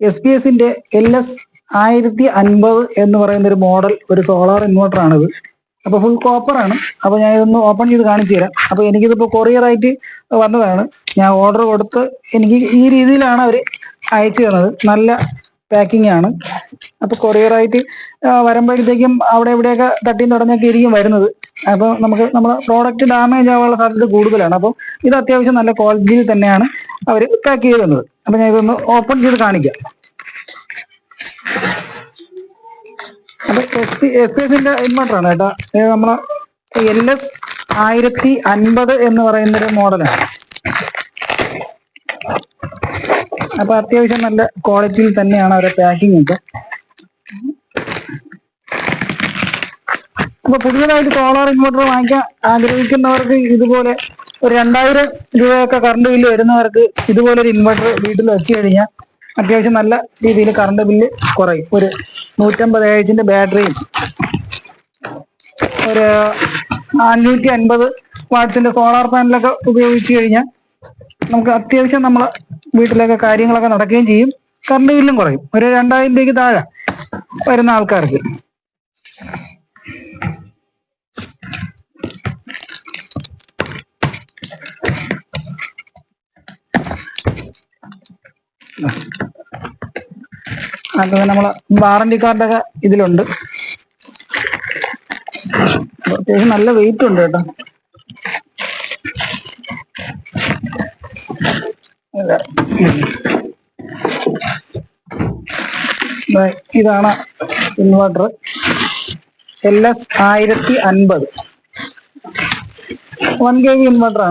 S P എസിന്റെ L S ആയിരത്തി അൻപത് എന്ന് പറയുന്ന ഒരു മോഡൽ ഒരു സോളാർ ഇൻവെർട്ടർ ആണിത്. അപ്പൊ ഫുൾ കോപ്പർ ആണ്. അപ്പൊ ഞാൻ ഇതൊന്ന് ഓപ്പൺ ചെയ്ത് കാണിച്ചു തരാം. അപ്പൊ എനിക്കിതിപ്പോ കൊറിയർ ആയിട്ട് വന്നതാണ്. ഞാൻ ഓർഡർ കൊടുത്ത് എനിക്ക് ഈ രീതിയിലാണ് അവർ അയച്ചു തന്നത്. നല്ല പാക്കിംഗ് ആണ്. അപ്പൊ കൊറിയർ ആയിട്ട് ആ, വരുമ്പോഴത്തേക്കും അവിടെ എവിടെയൊക്കെ തട്ടിയും തുടഞ്ഞൊക്കെ ഇരിക്കും വരുന്നത്. അപ്പോൾ നമുക്ക് നമ്മുടെ പ്രോഡക്റ്റ് ഡാമേജ് ആവാനുള്ള സാധ്യത കൂടുതലാണ്. അപ്പം ഇത് അത്യാവശ്യം നല്ല ക്വാളിറ്റിയിൽ തന്നെയാണ് അവർ പാക്ക് ചെയ്ത് തന്നത്. അപ്പൊ ഞാൻ ഇതൊന്ന് ഓപ്പൺ ചെയ്ത് കാണിക്കാം. അപ്പൊ എസ് പി എസ് പി എസിന്റെ ഇൻവെർട്ടറാണ് കേട്ടോ. നമ്മളെ എൽ എസ് ആയിരത്തി അൻപത് എന്ന് പറയുന്നൊരു മോഡലാണ് അപ്പൊ അത്യാവശ്യം നല്ല ക്വാളിറ്റിയിൽ തന്നെയാണ് അവരുടെ പാക്കിംഗ് ഒക്കെ. അപ്പൊ പുതിയതായിട്ട് സോളാർ ഇൻവെർട്ടർ വാങ്ങിക്കാൻ ആഗ്രഹിക്കുന്നവർക്ക് ഇതുപോലെ ഒരു രണ്ടായിരം രൂപയൊക്കെ കറണ്ട് ബില്ല് വരുന്നവർക്ക് ഇതുപോലെ ഒരു ഇൻവെർട്ടർ വീട്ടിൽ വെച്ച് കഴിഞ്ഞാൽ അത്യാവശ്യം നല്ല രീതിയിൽ കറണ്ട് ബില്ല് കുറയും. ഒരു നൂറ്റമ്പത് ഏജിന്റെ ബാറ്ററിയും ഒരു അഞ്ഞൂറ്റി അൻപത് വാട്സിന്റെ സോളാർ പാനലൊക്കെ ഉപയോഗിച്ച് കഴിഞ്ഞാൽ നമുക്ക് അത്യാവശ്യം നമ്മളെ വീട്ടിലൊക്കെ കാര്യങ്ങളൊക്കെ നടക്കുകയും ചെയ്യും. കറണ്ട് ബില്ലും കുറയും. ഒരു രണ്ടായിരം രൂപയ്ക്ക് താഴെ വരുന്ന ആൾക്കാർക്ക്. അത് നമ്മളെ വാറന്റി കാർഡൊക്കെ ഇതിലുണ്ട്. അത്യാവശ്യം നല്ല വെയിറ്റ് ഉണ്ട് കേട്ടോ. ഇതാണ് ഇൻവെർട്ടർ എൽ എസ് ആയിരത്തി അൻപത്. വൺ കെ വി ഇൻവെർട്ടർ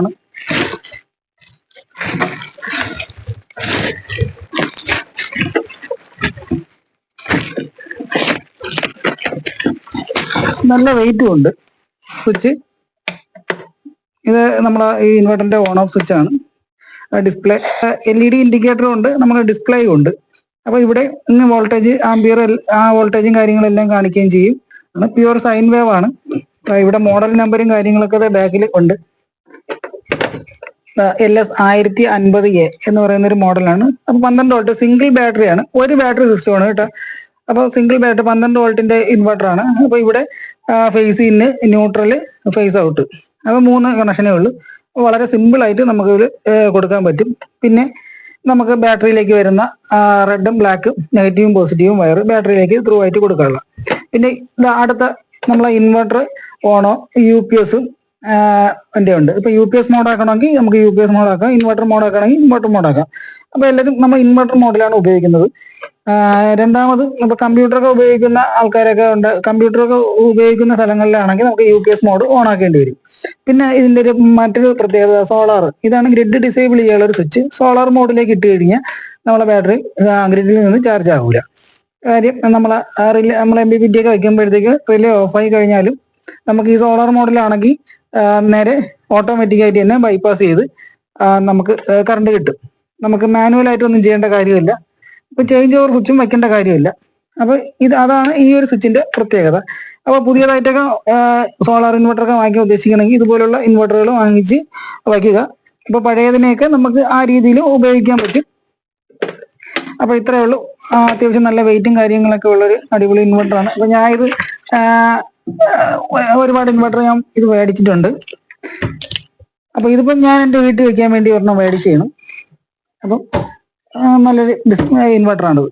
നല്ല വെയിറ്റും ഉണ്ട്. സ്വിച്ച് ഇത് നമ്മുടെ ഈ ഇൻവെർട്ടറിന്റെ ഓൺ ഓഫ് സ്വിച്ച് ആണ് ഡിസ്പ്ലേ എൽ ഇ ഡി ഇൻഡിക്കേറ്ററും ഉണ്ട് നമ്മുടെ ഡിസ്പ്ലേയും ഉണ്ട്. അപ്പൊ ഇവിടെ ഇന്ന് വോൾട്ടേജ് ആംബിയർ ആ വോൾട്ടേജും കാര്യങ്ങളെല്ലാം കാണിക്കുകയും ചെയ്യും. ആണ് പ്യുവർ സൈൻ വേവ് ആണ്. ഇവിടെ മോഡൽ നമ്പറും കാര്യങ്ങളൊക്കെ ബാക്കിൽ ഉണ്ട്. എൽ എസ് ആയിരത്തി അൻപത് എ എന്ന് പറയുന്ന ഒരു മോഡലാണ് അപ്പൊ പന്ത്രണ്ട് വോൾട്ട് സിംഗിൾ ബാറ്ററി ആണ്. ഒരു ബാറ്ററി സിസ്റ്റമാണ് കേട്ടോ. അപ്പൊ സിംഗിൾ ബാറ്ററി പന്ത്രണ്ട് വോൾട്ടിന്റെ ഇൻവെർട്ടർ ആണ്. അപ്പൊ ഇവിടെ ഫേസ് ഇന്ന് ന്യൂട്രൽ ഫേസ് ഔട്ട് അപ്പൊ മൂന്ന് കണക്ഷനേ ഉള്ളൂ. വളരെ സിമ്പിൾ ആയിട്ട് നമുക്ക് ഇതിൽ കൊടുക്കാൻ പറ്റും. പിന്നെ നമുക്ക് ബാറ്ററിയിലേക്ക് വരുന്ന റെഡും ബ്ലാക്കും നെഗറ്റീവും പോസിറ്റീവും വയർ ബാറ്ററിയിലേക്ക് ത്രൂ ആയിട്ട് കൊടുക്കാനുള്ള. പിന്നെ അടുത്ത നമ്മളെ ഇൻവെർട്ടർ ഓണോ യു പി എസും എന്റെ ഉണ്ട്. ഇപ്പൊ യു പി എസ് മോഡ് ആക്കണമെങ്കിൽ നമുക്ക് U P S mode inverter mode ആക്കണമെങ്കിൽ inverter mode ആക്കാം. അപ്പൊ എല്ലാവരും നമ്മൾ ഇൻവെർട്ടർ മോഡിലാണ് ഉപയോഗിക്കുന്നത്. രണ്ടാമത് ഇപ്പൊ കമ്പ്യൂട്ടറൊക്കെ ഉപയോഗിക്കുന്ന ആൾക്കാരൊക്കെ ഉണ്ട്. കമ്പ്യൂട്ടറൊക്കെ ഉപയോഗിക്കുന്ന സ്ഥലങ്ങളിലാണെങ്കിൽ നമുക്ക് U P S mode on ആക്കേണ്ടി വരും. പിന്നെ ഇതിന്റെ ഒരു മറ്റൊരു പ്രത്യേകത സോളാർ ഇതാണ് ഗ്രിഡ് ഡിസേബിൾ ചെയ്യാനുള്ള ഒരു സ്വിച്ച് സോളാർ മോഡിലേക്ക് ഇട്ട് കഴിഞ്ഞാൽ നമ്മളെ ബാറ്ററി ഗ്രിഡിൽ നിന്ന് ചാർജ് ആവില്ല കാര്യം നമ്മളെ റിലേ നമ്മളെ എം ബി പി ടി ഒക്കെ വെക്കുമ്പോഴത്തേക്ക് റിലേ ഓഫായി കഴിഞ്ഞാലും നമുക്ക് ഈ സോളാർ മോഡലാണെങ്കിൽ നേരെ ഓട്ടോമാറ്റിക് ആയിട്ട് തന്നെ ബൈപ്പാസ് ചെയ്ത് നമുക്ക് കറണ്ട് കിട്ടും. നമുക്ക് മാനുവൽ ആയിട്ട് ഒന്നും ചെയ്യേണ്ട കാര്യമില്ല. ഇപ്പൊ ചേഞ്ച് ഓവർ സ്വിച്ചും വെക്കേണ്ട കാര്യമില്ല. അപ്പൊ ഇത് അതാണ് ഈ ഒരു സ്വിച്ചിന്റെ പ്രത്യേകത. അപ്പൊ പുതിയതായിട്ടൊക്കെ സോളാർ ഇൻവെർട്ടർ ഒക്കെ വാങ്ങിക്കാൻ ഉദ്ദേശിക്കണമെങ്കിൽ ഇതുപോലുള്ള ഇൻവെർട്ടറുകൾ വാങ്ങിച്ച് വയ്ക്കുക. അപ്പൊ പഴയതിനെയൊക്കെ നമുക്ക് ആ രീതിയിൽ ഉപയോഗിക്കാൻ പറ്റും. അപ്പൊ ഇത്രയേ ഉള്ളൂ. അത്യാവശ്യം നല്ല വെയിറ്റും കാര്യങ്ങളൊക്കെ ഉള്ള ഒരു അടിപൊളി ഇൻവെർട്ടറാണ് അപ്പൊ ഞാൻ ഇത് ഒരുപാട് ഇൻവെർട്ടർ ഞാൻ ഇത് മേടിച്ചിട്ടുണ്ട്. അപ്പൊ ഇതിപ്പോ ഞാൻ എന്റെ വീട്ടിൽ വെക്കാൻ വേണ്ടി ഒരെണ്ണം മേടിച്ചാണ് അപ്പം ആ, നല്ലൊരു ഡിസ്പ്ലേ ഇൻവെർട്ടർ ആണിത്.